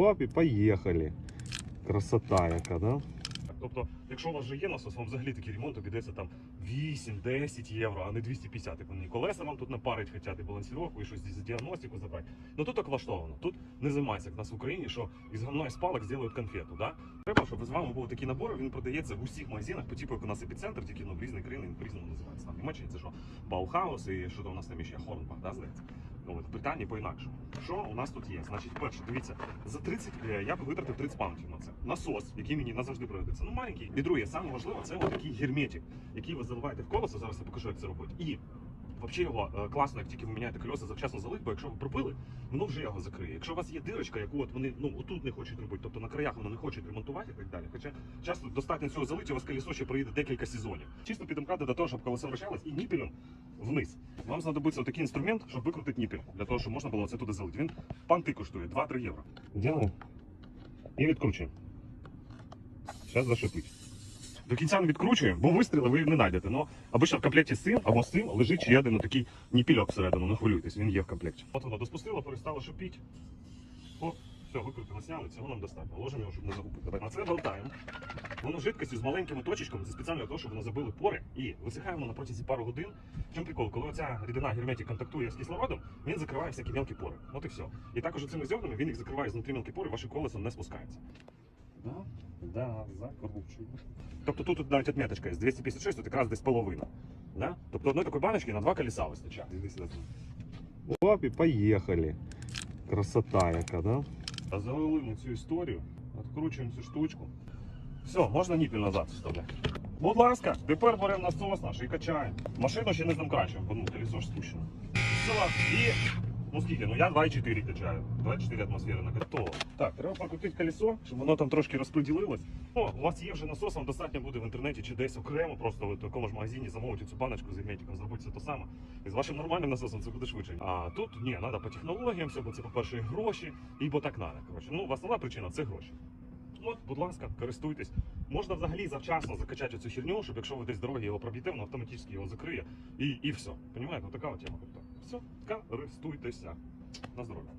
І поїхали. Красота яка, да? Тобто, якщо у вас вже є насос, вам взагалі такий ремонт обійдеться там 8-10 євро, а не 250. Типу, не колеса вам тут напарить, хоча і балансіровку, і щось за діагностику забрати. Ну тут так влаштовано. Тут не займається, як нас в Україні, що із говна і спалок зроблять конфету. Да? Треба, щоб з вами був такий набор, він продається в усіх магазинах, по типу як у нас епіцентр, тільки ну, в різних країнах він по-різному називається. Там Німеччині це що? Баухаус і що то у нас там ще Хорнбах, да, здається? Ну, в питанні по-інакше. Що у нас тут є? Значить, перше, дивіться, за 30 е, я б витратив 30 паунтів на це. Насос, який мені назавжди пригодиться. Ну, маленький. І друге, саме важливе, це отакий такий герметик, який ви заливаєте в колесо. Зараз я покажу, як це робити. І Взагалі його е, класно, як тільки ви міняєте колеса, завчасно залить, бо якщо ви пробили, воно вже його закриє. Якщо у вас є дирочка, яку от вони ну отут не хочуть робити, тобто на краях воно не хочуть ремонтувати і так далі. Хоча часто достатньо цього залити, у вас колесо ще проїде декілька сезонів. Чисто підімкати до того, щоб колесо вращалось і ніпелем вниз. Вам знадобиться такий інструмент, щоб викрутити ніпель, для того, щоб можна було це туди залити. Він панти коштує 2-3 євро. Ділимо і відкручуємо. Зараз зашипить. До кінця не відкручуємо, бо вистріли ви не знайдете. Ну, обично в комплекті цим або цим лежить ще один такий ніпільок всередину, не хвилюйтесь, він є в комплекті. От воно доспустило, перестало шипіти. О, все, викрутили, сняли, цього нам достатньо. Ложимо його, щоб не загубити. На це болтаємо. Воно жидкістю з маленькими точечками, це спеціально для того, щоб воно забили пори і висихаємо на протязі пару годин. В чому прикол? Коли оця рідина герметик контактує з кислородом, він закриває всякі мелкі пори. От і все. І також цими зернами він їх закриває знутрі мелкі пори, ваше колесо не спускається. Да, закручую. Тобто тут, навіть отметочка є. З 256 тут якраз десь половина. Да? Тобто одної такої баночки на два колеса вистачає. Дивись. Оп, і поїхали. Красота яка, да? А ми цю історію, відкручуємо цю штучку. Все, можна ніпіль назад вставляти. Будь ласка, тепер беремо насос наш і качаємо. Машину ще не замкрачуємо, бо ну, колесо ж спущено. Все, і ну скільки? Ну я 2,4 качаю. 24 атмосфери на готово. Так, треба прокрутити колесо, щоб воно там трошки розподілилось. О, у вас є вже насос, вам достатньо буде в інтернеті чи десь окремо, просто в такому ж магазині замовити цю баночку з герметиком, зробити все те саме. І з вашим нормальним насосом це буде швидше. А тут ні, треба по технологіям, все, бо це, по-перше, гроші, і бо так надо. Коротше, ну, основна причина це гроші. От, будь ласка, користуйтесь. Можна взагалі завчасно закачати цю херню, щоб якщо ви десь дороги його проб'єте, воно автоматично його закриє. І, і все. Понімаєте, така от тема. Все, користуйтеся. На здоров'я.